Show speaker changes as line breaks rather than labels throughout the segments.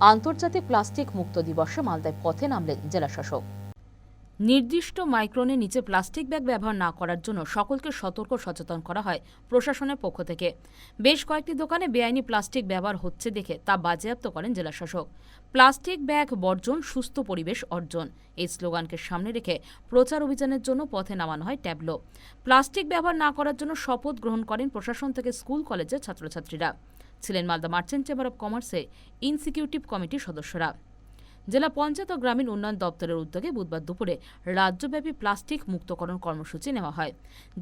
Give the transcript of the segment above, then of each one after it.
আন্তর্জাতিক প্লাস্টিক মুক্ত দিবসে মালদায় পথে নামলেন জেলাশাসক। নির্দিষ্ট মাইক্রনের নিচে প্লাস্টিক ব্যাগ ব্যবহার না করার জন্য সকলকে সতর্ক সচেতন করা হয় প্রশাসনের পক্ষ থেকে। বেশ কয়েকটি দোকানে বেআইনি প্লাস্টিক ব্যবহার হচ্ছে দেখে তা বাজেয়াপ্ত করেন জেলাশাসক। প্লাস্টিক ব্যাগ বর্জন, সুস্থ পরিবেশ অর্জন, এই স্লোগানকে সামনে রেখে প্রচার অভিযানের জন্য পথে নামানো হয় ট্যাবলো। প্লাস্টিক ব্যবহার না করার জন্য শপথ গ্রহণ করেন প্রশাসন থেকে স্কুল, কলেজের ছাত্রছাত্রীরা। ছিলেন মালদা মার্চেন্ট চেম্বার অব কমার্সের ইনসিকিউটিভ কমিটির সদস্যরা। জেলা পঞ্চায়েত ও গ্রামীণ উন্নয়ন দপ্তরের উদ্যোগে বুধবার দুপুরে রাজ্যব্যাপী প্লাস্টিক মুক্তকরণ কর্মসূচি নেওয়া হয়।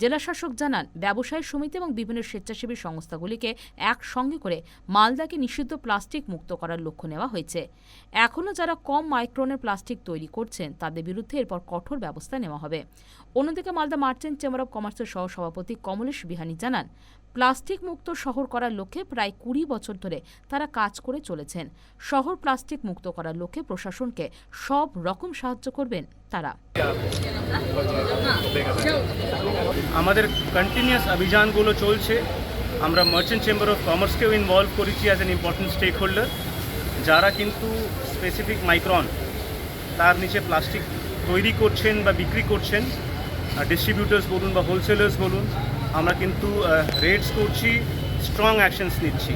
জেলা শাসক জানান, ব্যবসায়ী সমিতি এবং বিভিন্ন স্বেচ্ছাসেবী সংস্থাগুলিকে একসঙ্গে করে মালদাকে নিষিদ্ধ প্লাস্টিক মুক্ত করার লক্ষ্য নেওয়া হয়েছে। এখনও যারা কম মাইক্রনের প্লাস্টিক তৈরি করছেন, তাদের বিরুদ্ধে এরপর কঠোর ব্যবস্থা নেওয়া হবে। অন্যদিকে মালদা মার্চেন্ট চেম্বার অব কমার্সের সহ সভাপতি কমলেশ বিহানি জানান, প্লাস্টিক মুক্ত শহর করার লক্ষ্যে প্রায় কুড়ি বছর ধরে তারা কাজ করে চলেছেন। শহর প্লাস্টিক মুক্ত করার লক্ষ্যে প্রশাসনকে সব রকম সাহায্য করবেন তারা।
আমাদের কন্টিনিউয়াস অভিযানগুলো চলছে। আমরা মার্চেন্ট চেম্বার অফ কমার্সকেও ইনভলভ করেছি as an important stake holder যারা কিন্তু স্পেসিফিক মাইক্রন তার নিচে প্লাস্টিক তৈরি করছেন বা বিক্রি করছেন ডিস্ট্রিবিউটার্স বলুন বা হোলসেলার্স বলুন, আমরা কিন্তু রেটস করছি স্ট্রং অ্যাকশনস নিচ্ছি।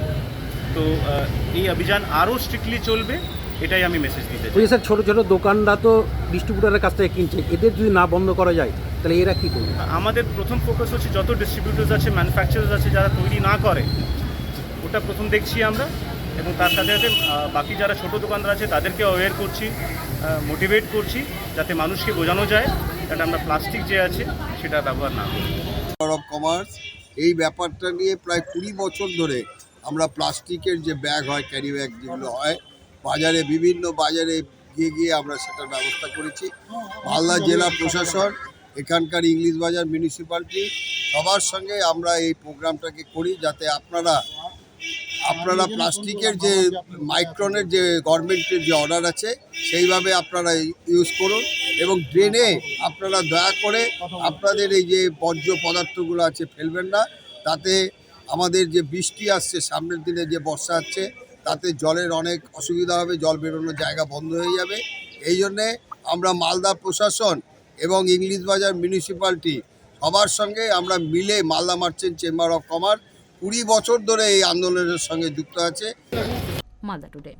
তো এই অভিযান আরও স্ট্রিক্টলি চলবে। এটাই আমি মেসেজ দিতে চাই।
স্যার ছোটো ছোটো দোকানরা তো ডিস্ট্রিবিউটারের কাছ থেকে কিনছে। এদের যদি না বন্ধ করা যায় তাহলে এরা কী করবে?
আমাদের প্রথম ফোকাস হচ্ছে যত ডিস্ট্রিবিউটার্স আছে ম্যানুফ্যাকচারার্স আছে যারা তৈরি না করে ওটা প্রথম দেখছি আমরা। এবং তার সাথে সাথে বাকি যারা ছোট দোকানদার আছে তাদেরকে অ্যাওয়্যার করছি মোটিভেট করছি যাতে মানুষকে বোঝানো যায় যাতে আমরা প্লাস্টিক যে আছে সেটা ব্যবহার না করি।
অফ কমার্স এই ব্যাপারটা নিয়ে প্রায় কুড়ি বছর ধরে আমরা প্লাস্টিকের যে ব্যাগ হয় ক্যারি ব্যাগ যেগুলো হয় বাজারে, বিভিন্ন বাজারে গিয়ে গিয়ে আমরা সেটার ব্যবস্থা করেছি। মালদা জেলা প্রশাসন, এখানকার ইংলিশ বাজার মিউনিসিপ্যালিটি সবার সঙ্গে আমরা এই প্রোগ্রামটাকে করি যাতে আপনারা আপনারা প্লাস্টিকের যে মাইক্রনের যে গভর্নমেন্টের যে অর্ডার আছে, সেইভাবে আপনারা ইউজ করুন এবং ড্রেনে আপনারা দয়া করে আপনাদের এই যে বর্জ্য পদার্থগুলো আছে, ফেলবেন না। তাতে আমাদের যে বৃষ্টি আসছে, সামনের দিনে যে বর্ষা আসছে তাতে জলের অনেক অসুবিধা হবে, জল বেরোনোর জায়গা বন্ধ হয়ে যাবে। এই জন্যে আমরা মালদা প্রশাসন এবং ইংলিশ বাজার মিউনিসিপ্যালিটি সবার সঙ্গে আমরা মিলে Malda merchant chamber of commerce কুড়ি বছর ধরে এই আন্দোলনের সঙ্গে যুক্ত আছে।
মালদা টুডে।